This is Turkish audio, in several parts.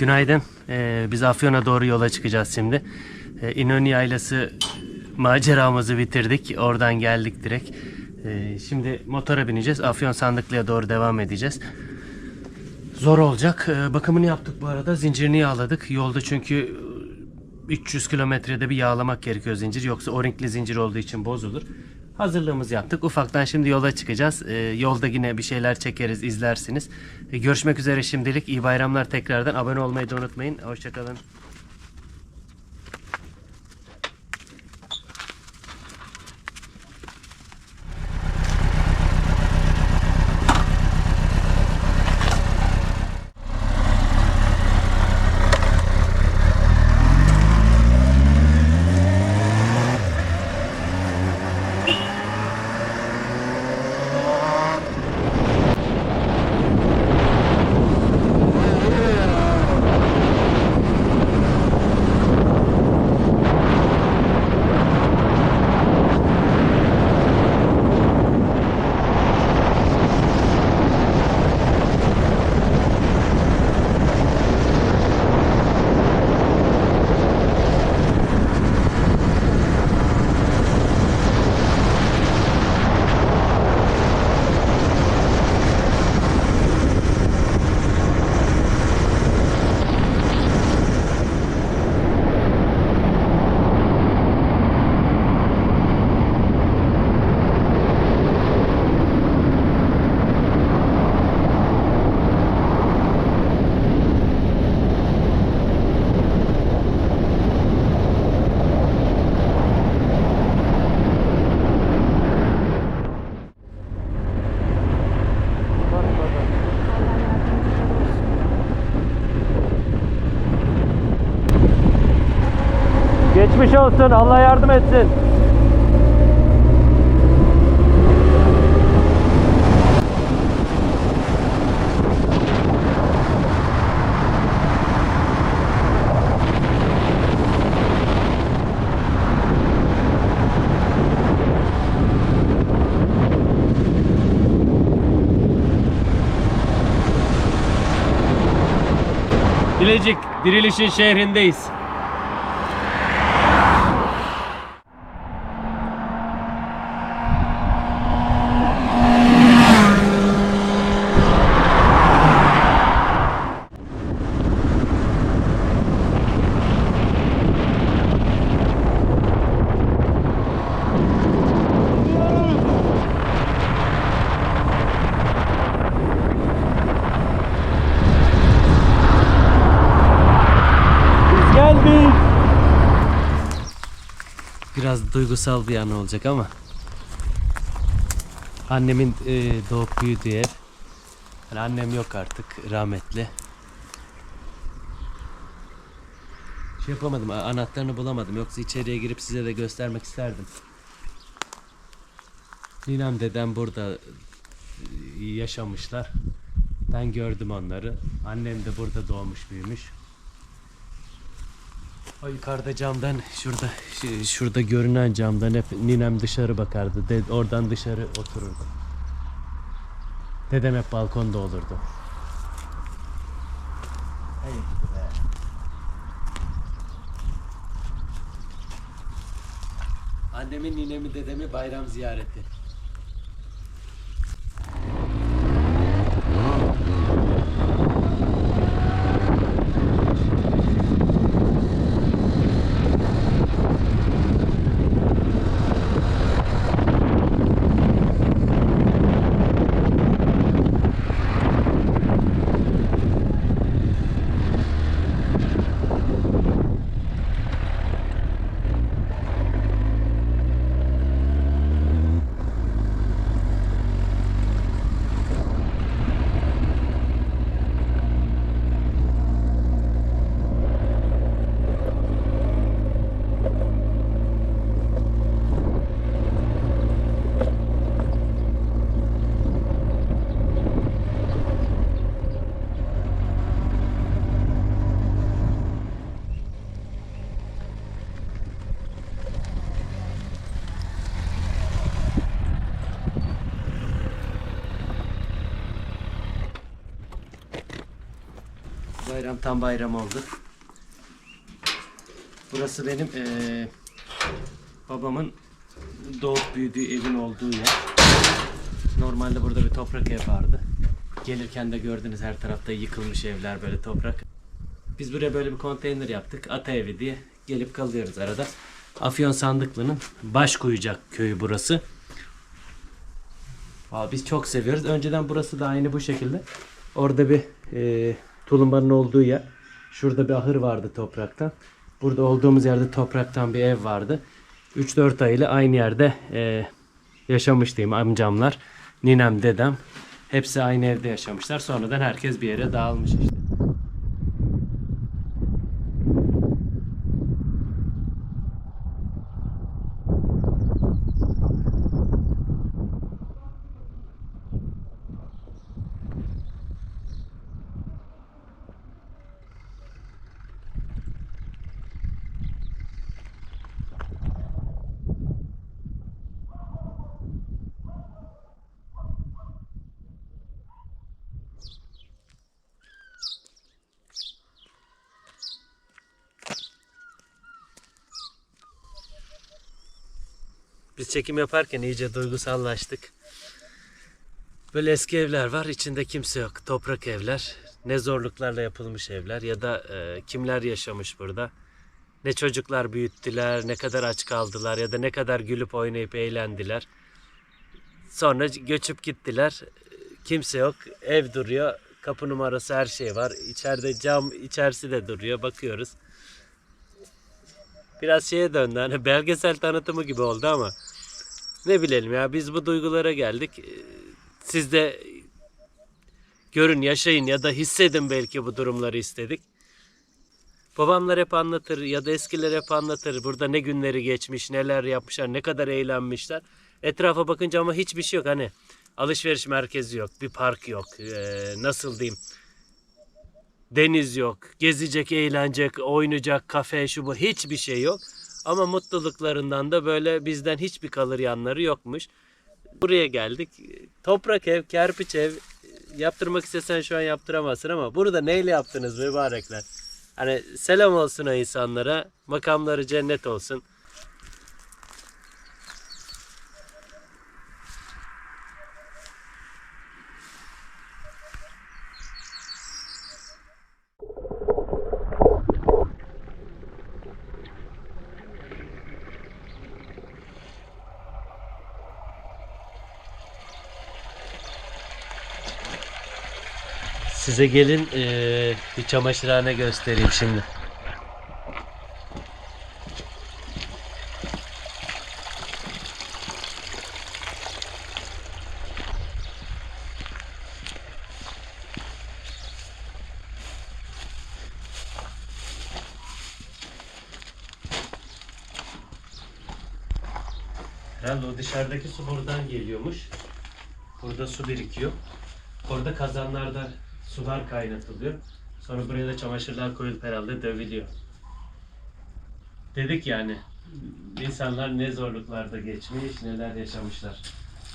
Günaydın. Ee, biz Afyon'a doğru yola çıkacağız şimdi. Ee, İnönü Yaylası maceramızı bitirdik. Oradan geldik direkt. Ee, şimdi motora bineceğiz. Afyon Sandıklı'ya doğru devam edeceğiz. Zor olacak. Ee, bakımını yaptık bu arada. Zincirini yağladık. Yolda çünkü 300 kilometrede bir yağlamak gerekiyor zincir. Yoksa o-ringli zincir olduğu için bozulur. Hazırlığımızı yaptık. Ufaktan şimdi yola çıkacağız. Ee, yolda yine bir şeyler çekeriz, izlersiniz. Ee, görüşmek üzere şimdilik. İyi bayramlar tekrardan. Abone olmayı da unutmayın. Hoşçakalın. Geçmiş olsun. Allah yardım etsin. Bilecik Diriliş'in şehrindeyiz. Biraz duygusal bir an olacak ama. Annemin e, doğup büyüdüğü ev. Yani annem yok artık rahmetli. Şey yapamadım anahtarını bulamadım yoksa içeriye girip size de göstermek isterdim. Ninem dedem burada e, yaşamışlar. Ben gördüm onları. Annem de burada doğmuş büyümüş. O yukarıda camdan şurada şu- şurada görünen camdan hep ninem dışarı bakardı. De, oradan dışarı otururdu. Dedem hep balkonda olurdu. Annemin ninemi dedemi bayram ziyareti. Bayram tam bayram oldu. Burası benim eee, babamın doğup büyüdüğü evin olduğu yer. Normalde burada bir toprak ev vardı. Gelirken de gördünüz her tarafta yıkılmış evler böyle toprak. Biz buraya böyle bir konteyner yaptık. Ata evi diye gelip kalıyoruz arada. Afyon Sandıklı'nın Başkuyucak köyü burası. Aa, biz çok seviyoruz. Önceden burası da aynı bu şekilde. Orada bir e, tulumbanın olduğu yer. Şurada bir ahır vardı topraktan. Burada olduğumuz yerde topraktan bir ev vardı. 3-4 ay ile aynı yerde e, yaşamıştım amcamlar. Ninem, dedem. Hepsi aynı evde yaşamışlar. Sonradan herkes bir yere dağılmış işte. Biz çekim yaparken iyice duygusallaştık. Böyle eski evler var, içinde kimse yok. Toprak evler, ne zorluklarla yapılmış evler ya da e, kimler yaşamış burada. Ne çocuklar büyüttüler, ne kadar aç kaldılar ya da ne kadar gülüp oynayıp eğlendiler. Sonra göçüp gittiler. Kimse yok, ev duruyor. Kapı numarası her şey var. İçeride cam içerisi de duruyor. Bakıyoruz. Biraz şeye döndü hani belgesel tanıtımı gibi oldu ama ne bilelim ya biz bu duygulara geldik. Ee, Siz de görün, yaşayın ya da hissedin belki bu durumları istedik. Babamlar hep anlatır ya da eskiler hep anlatır. Burada ne günleri geçmiş, neler yapmışlar, ne kadar eğlenmişler. Etrafa bakınca ama hiçbir şey yok. Hani alışveriş merkezi yok, bir park yok. Ee, nasıl diyeyim? Deniz yok, gezecek, eğlenecek, oynayacak, kafe şu bu hiçbir şey yok. Ama mutluluklarından da böyle bizden hiçbir kalır yanları yokmuş. Buraya geldik. Toprak ev, kerpiç ev yaptırmak istesen şu an yaptıramazsın ama bunu da neyle yaptınız mübarekler? Hani selam olsun o insanlara, makamları cennet olsun. Size gelin eee, bir çamaşırhane göstereyim şimdi. Herhalde o dışarıdaki su buradan geliyormuş. Burada su birikiyor. Orada kazanlarda sular kaynatılıyor. Sonra buraya da çamaşırlar koyulup herhalde dövülüyor. Dedik yani insanlar ne zorluklarda geçmiş, neler yaşamışlar.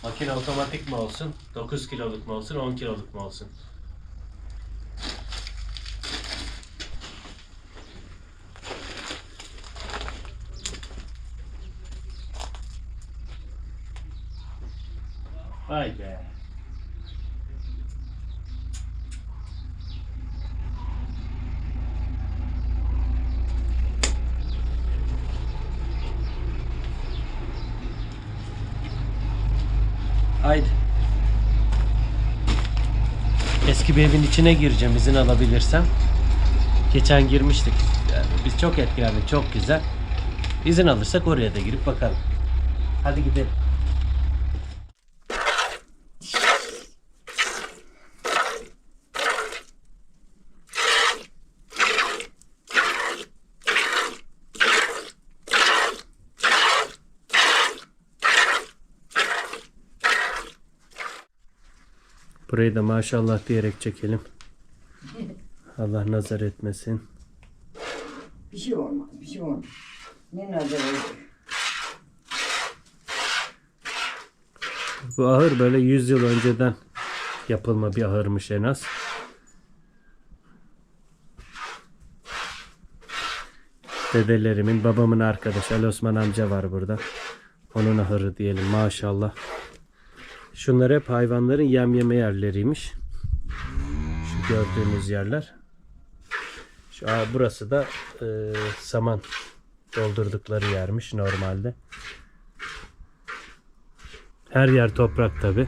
Makine otomatik mi olsun, 9 kiloluk mu olsun, 10 kiloluk mu olsun? Vay be. Haydi. Eski bir evin içine gireceğim izin alabilirsem. Geçen girmiştik. Yani biz çok etkilendik. Çok güzel. İzin alırsak oraya da girip bakalım. Hadi gidelim. Burayı da maşallah diyerek çekelim. Allah nazar etmesin. Bir şey olmaz, bir şey olmaz. Ne nazar? Bu ahır böyle 100 yıl önceden yapılma bir ahırmış en az. Dedelerimin, babamın arkadaşı Ali Osman amca var burada. Onun ahırı diyelim maşallah. Şunlar hep hayvanların yem yeme yerleriymiş. Şu gördüğünüz yerler. Şu, aa, burası da e, saman doldurdukları yermiş normalde. Her yer toprak tabi.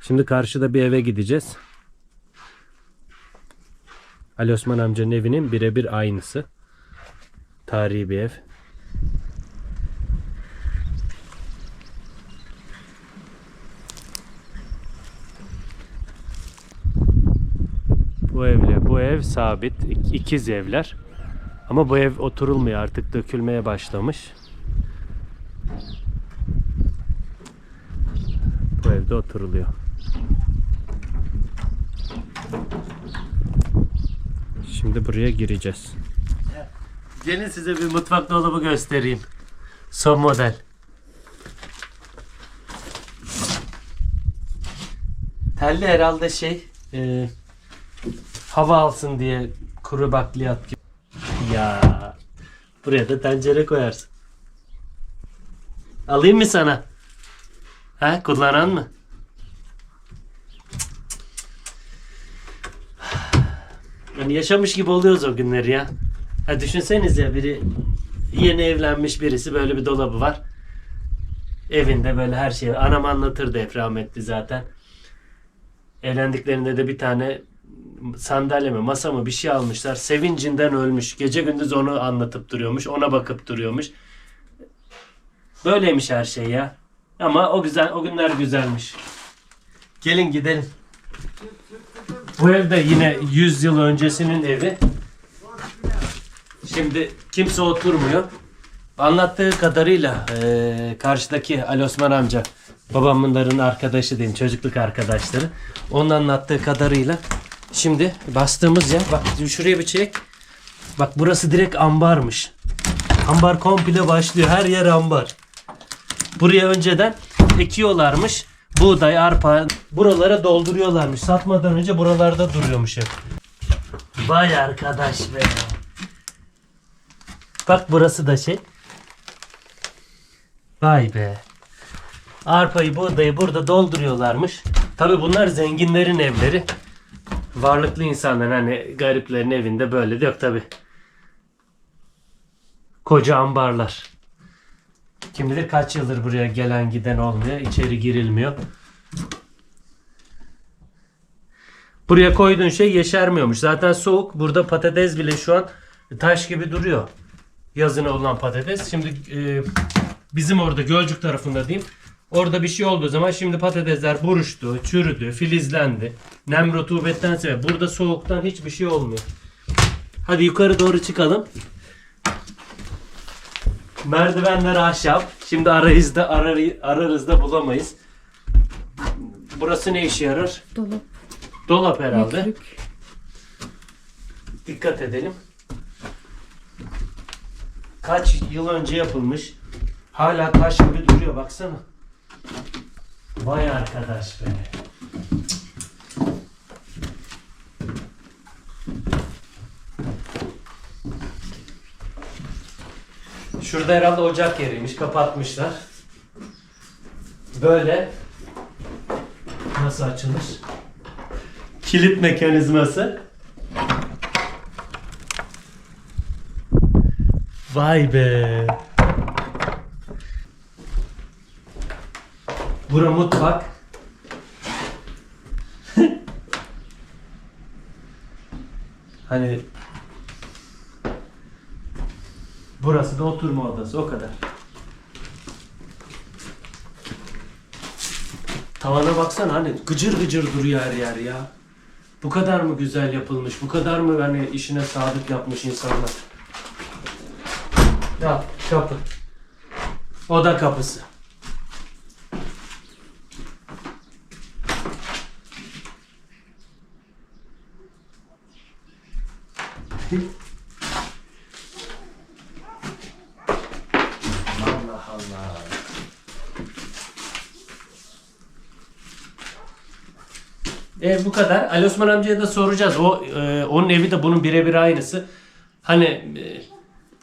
Şimdi karşıda bir eve gideceğiz. Ali Osman amcanın evinin birebir aynısı. Tarihi bir ev. Bu evle bu ev sabit. İk- ikiz evler. Ama bu ev oturulmuyor artık dökülmeye başlamış. Bu evde oturuluyor. Şimdi buraya gireceğiz. Gelin size bir mutfak dolabı göstereyim. Son model. Telli herhalde şey e, hava alsın diye kuru bakliyat gibi. Ya buraya da tencere koyarsın. Alayım mı sana? Ha kullanan mı? Yani yaşamış gibi oluyoruz o günleri ya. Ha düşünseniz ya biri yeni evlenmiş birisi böyle bir dolabı var. Evinde böyle her şey. Anam anlatırdı hep rahmetli zaten. Evlendiklerinde de bir tane sandalye mi masa mı bir şey almışlar. Sevincinden ölmüş. Gece gündüz onu anlatıp duruyormuş. Ona bakıp duruyormuş. Böyleymiş her şey ya. Ama o güzel o günler güzelmiş. Gelin gidelim. Bu ev de yine 100 yıl öncesinin evi. Şimdi kimse oturmuyor. Anlattığı kadarıyla eee, karşıdaki Ali Osman amca babamların arkadaşı diyeyim çocukluk arkadaşları. Onun anlattığı kadarıyla şimdi bastığımız yer bak şuraya bir çek. Bak burası direkt ambarmış. Ambar komple başlıyor. Her yer ambar. Buraya önceden ekiyorlarmış. Buğday, arpa buralara dolduruyorlarmış. Satmadan önce buralarda duruyormuş hep. Vay arkadaş be. Bak burası da şey. Vay be. Arpayı, buğdayı burada dolduruyorlarmış. Tabi bunlar zenginlerin evleri. Varlıklı insanların hani gariplerin evinde böyle de yok tabi. Koca ambarlar. Kim bilir kaç yıldır buraya gelen giden olmuyor. içeri girilmiyor. Buraya koyduğun şey yeşermiyormuş. Zaten soğuk. Burada patates bile şu an taş gibi duruyor. Yazına olan patates. Şimdi e, bizim orada Gölcük tarafında diyeyim. Orada bir şey olduğu zaman şimdi patatesler buruştu, çürüdü, filizlendi. Nem rutubetten sebep. Burada soğuktan hiçbir şey olmuyor. Hadi yukarı doğru çıkalım. Merdivenler ahşap. Şimdi arayız da arar, ararız da bulamayız. Burası ne işe yarar? Dolap, Dolap herhalde. yüklük. Dikkat edelim. Kaç yıl önce yapılmış. Hala taş gibi duruyor baksana. Vay arkadaş be. Şurada herhalde ocak yeriymiş. Kapatmışlar. Böyle. Nasıl açılır? Kilit mekanizması. Vay be. Bura mutfak. hani Burası da oturma odası o kadar. Tavana baksana hani gıcır gıcır duruyor her yer ya. Bu kadar mı güzel yapılmış? Bu kadar mı hani işine sadık yapmış insanlar? Ya kapı. Oda kapısı. Allah Allah. E, bu kadar. Ali Osman amcaya da soracağız. O e, onun evi de bunun birebir aynısı. Hani e,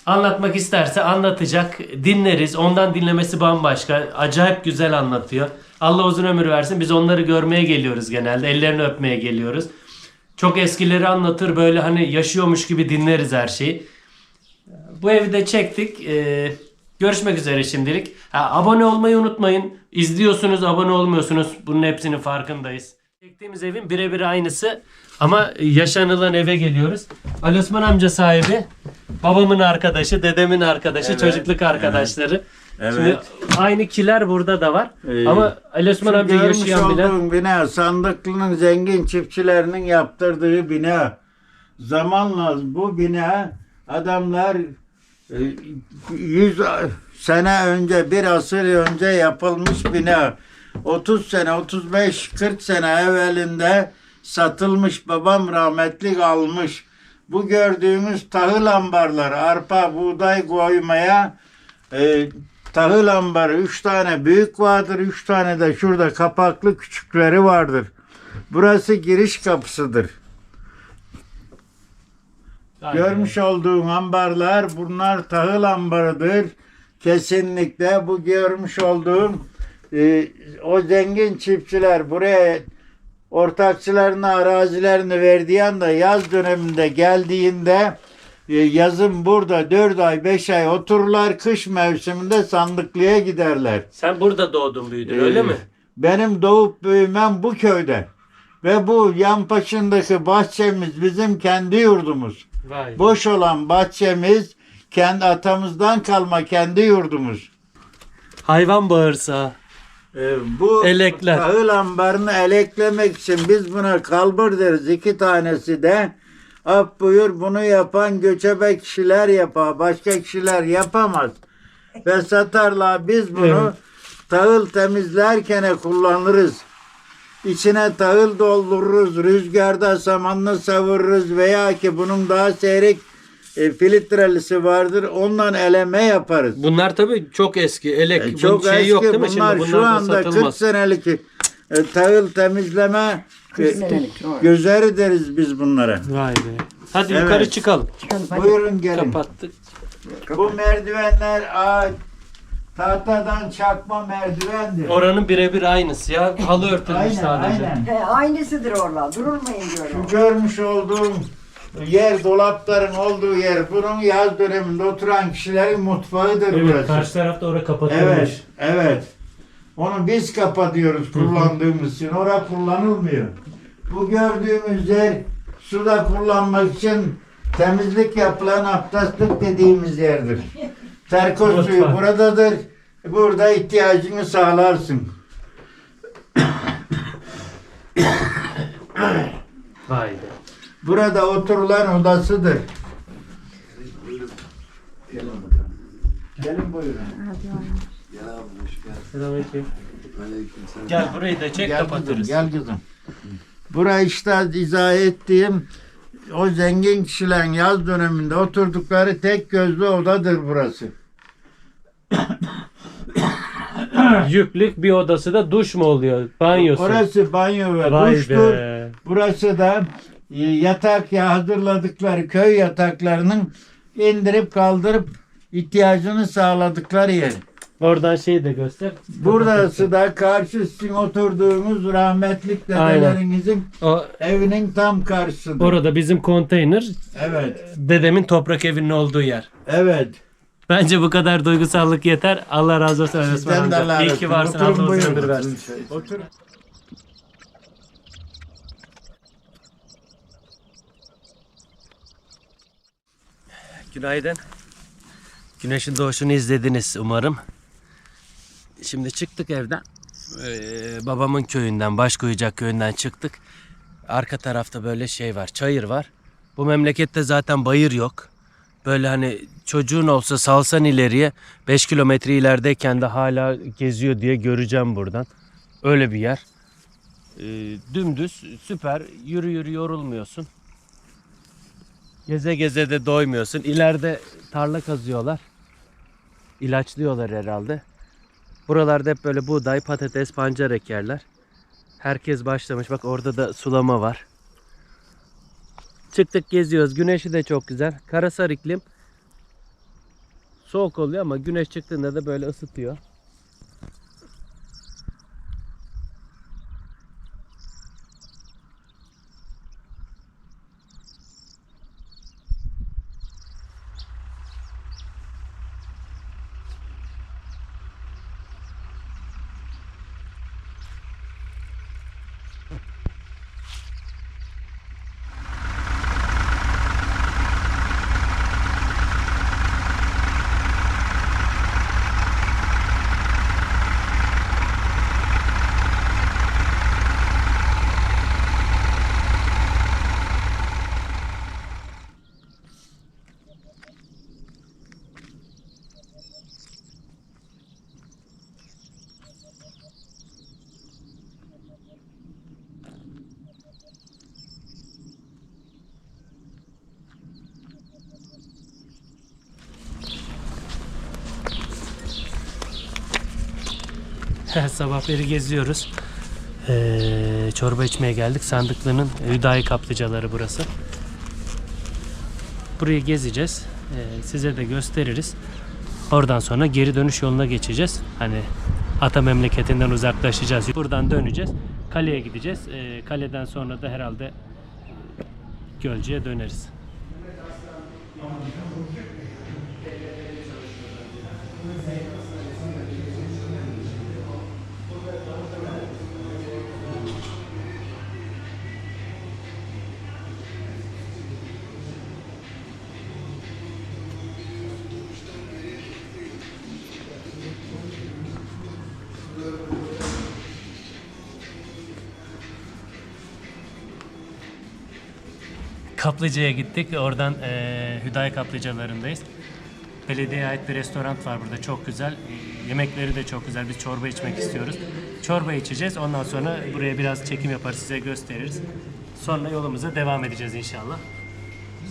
anlatmak isterse anlatacak. Dinleriz. Ondan dinlemesi bambaşka. Acayip güzel anlatıyor. Allah uzun ömür versin. Biz onları görmeye geliyoruz genelde. Ellerini öpmeye geliyoruz. Çok eskileri anlatır. Böyle hani yaşıyormuş gibi dinleriz her şeyi. Bu evi de çektik. Ee, görüşmek üzere şimdilik. Ha, abone olmayı unutmayın. İzliyorsunuz, abone olmuyorsunuz. Bunun hepsinin farkındayız. Çektiğimiz evin birebir aynısı. Ama yaşanılan eve geliyoruz. Ali Osman amca sahibi. Babamın arkadaşı, dedemin arkadaşı, çocukluk arkadaşları. Evet. Şimdi aynı kiler burada da var. Ee, Ama Ali Osman amca yaşayan bile. bina Sandıklı'nın zengin çiftçilerinin yaptırdığı bina. Zamanla bu bina adamlar e, 100 sene önce bir asır önce yapılmış bina. 30 sene 35 40 sene evvelinde satılmış babam rahmetli almış. Bu gördüğümüz tahıl ambarlar arpa buğday koymaya e, tahıl ambarı 3 tane büyük vardır. 3 tane de şurada kapaklı küçükleri vardır. Burası giriş kapısıdır. Görmüş olduğun ambarlar bunlar tahıl ambarıdır. Kesinlikle bu görmüş olduğum e, o zengin çiftçiler buraya ortakçılarına arazilerini verdiği anda yaz döneminde geldiğinde yazın burada 4 ay 5 ay otururlar kış mevsiminde sandıklıya giderler. Sen burada doğdun büyüdün öyle Ee, mi? Benim doğup büyümem bu köyde. Ve bu yan başındaki bahçemiz bizim kendi yurdumuz. Vay. Boş olan bahçemiz kendi atamızdan kalma kendi yurdumuz. Hayvan bağırsağı. Ee, bu Elekler. tahıl ambarını eleklemek için biz buna kalbur deriz. iki tanesi de af buyur bunu yapan göçebe kişiler yapar. Başka kişiler yapamaz. Ve satarlar biz bunu Evet. tahıl temizlerken kullanırız. İçine tahıl doldururuz, rüzgarda samanla savururuz veya ki bunun daha seyrek e, filtrelisi vardır. Ondan eleme yaparız. Bunlar tabii çok eski. Elek. E, Çok şey eski yok değil mi? bunlar Şimdi şu bunlar da anda 40 satılmaz. senelik e, tahıl temizleme 40 e, senelik, doğru. gözleri deriz biz bunlara. Vay be. Hadi Evet. yukarı çıkalım. Çıkalım hadi. Buyurun gelin. Kapattık. Bu merdivenler ağaç, tahtadan çakma merdivendir. Oranın birebir aynısı ya. Halı örtülmüş aynen sadece. aynen. He, aynısıdır orada. Durulmayın diyorum. Şu görmüş olduğum yer dolapların olduğu yer bunun yaz döneminde oturan kişilerin mutfağıdır Evet, burası. karşı tarafta orası kapatılmış. Evet, evet. Onu biz kapatıyoruz kullandığımız için. Orada kullanılmıyor. Bu gördüğümüz yer suda kullanmak için temizlik yapılan abdestlik dediğimiz yerdir. Terkos suyu buradadır. Burada ihtiyacını sağlarsın. Vay be. Burada oturulan odasıdır. Gelin bakalım. Gelin buyurun. Selamünaleyküm. Gel burayı da çek Gel kapatırız. kızım, gel kızım. Bura işte izah ettiğim o zengin kişilerin yaz döneminde oturdukları tek gözlü odadır burası. Yüklük bir odası da duş mu oluyor? Banyosu. Orası banyo ve Vay duştur. be. Burası da e, yatak ya hazırladıkları köy yataklarının indirip kaldırıp ihtiyacını sağladıkları yer. Oradan şeyi de göster. Burası da karşı sizin oturduğunuz rahmetlik dedelerinizin O, evinin tam karşısıdır. orada bizim konteyner Evet. dedemin toprak evinin olduğu yer. Evet. Bence bu kadar duygusallık yeter. Allah razı olsun. Osman Sizden de. Allah İyi ki varsın. Oturun buyurun. versin. Otur. Günaydın. Güneşin doğuşunu izlediniz umarım. Şimdi çıktık evden. Ee, babamın köyünden, Başkoyacak köyünden çıktık. Arka tarafta böyle şey var, çayır var. Bu memlekette zaten bayır yok. Böyle hani çocuğun olsa salsan ileriye 5 kilometre ilerideyken de hala geziyor diye göreceğim buradan. Öyle bir yer. Ee, dümdüz, süper. Yürü yürü yorulmuyorsun. Geze geze de doymuyorsun. İleride tarla kazıyorlar. İlaçlıyorlar herhalde. Buralarda hep böyle buğday, patates, pancar ekerler. Herkes başlamış. Bak orada da sulama var. Çıktık geziyoruz. Güneşi de çok güzel. Karasar iklim. Soğuk oluyor ama güneş çıktığında da böyle ısıtıyor. Sabah beri geziyoruz. Ee, çorba içmeye geldik. Sandıklı'nın hüdayi kaplıcaları burası. Burayı gezeceğiz. Ee, size de gösteririz. Oradan sonra geri dönüş yoluna geçeceğiz. Hani ata memleketinden uzaklaşacağız. Buradan döneceğiz. Kaleye gideceğiz. Ee, kaleden sonra da herhalde Gölcük'e döneriz. Kaplıca'ya gittik. Oradan eee Hüdayi Kaplıcalarındayız. Belediyeye ait bir restoran var burada. Çok güzel. Yemekleri de çok güzel. Biz çorba içmek istiyoruz. Çorba içeceğiz. Ondan sonra buraya biraz çekim yaparız. Size gösteririz. Sonra yolumuza devam edeceğiz inşallah.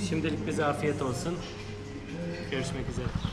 Şimdilik bize afiyet olsun. Görüşmek üzere.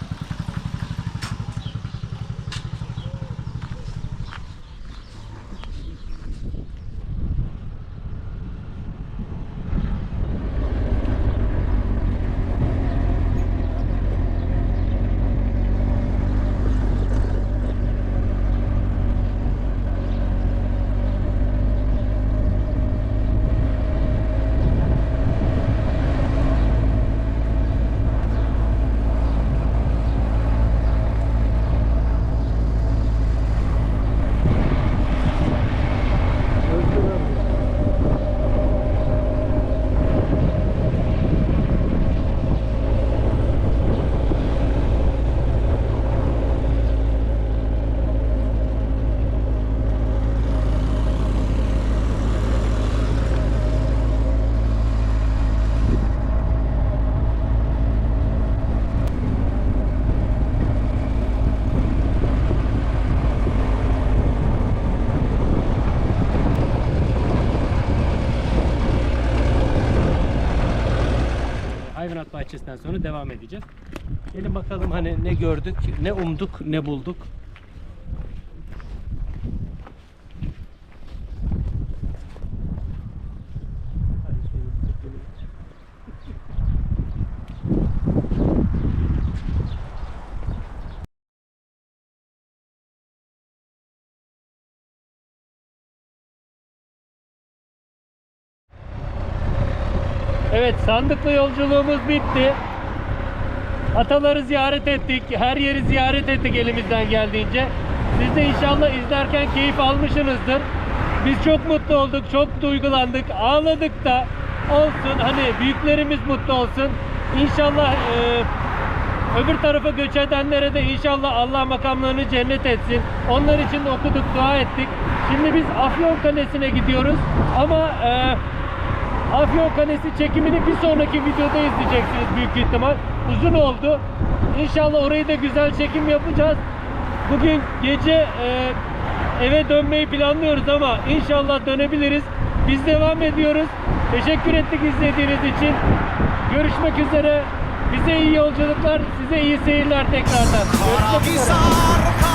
Bahçesinden sonra devam edeceğiz. Gelin bakalım hani ne gördük, ne umduk, ne bulduk. Evet sandıklı yolculuğumuz bitti. Ataları ziyaret ettik. Her yeri ziyaret ettik elimizden geldiğince. Siz de inşallah izlerken keyif almışsınızdır. Biz çok mutlu olduk, çok duygulandık, ağladık da olsun. Hani büyüklerimiz mutlu olsun. İnşallah e, öbür tarafa göç edenlere de inşallah Allah makamlarını cennet etsin. Onlar için okuduk, dua ettik. Şimdi biz Afyon Kalesi'ne gidiyoruz. Ama e, Afyon Kalesi çekimini bir sonraki videoda izleyeceksiniz büyük ihtimal. Uzun oldu. İnşallah orayı da güzel çekim yapacağız. Bugün gece e, eve dönmeyi planlıyoruz ama inşallah dönebiliriz. Biz devam ediyoruz. Teşekkür ettik izlediğiniz için. Görüşmek üzere. Bize iyi yolculuklar, size iyi seyirler tekrardan. Görüşmek üzere.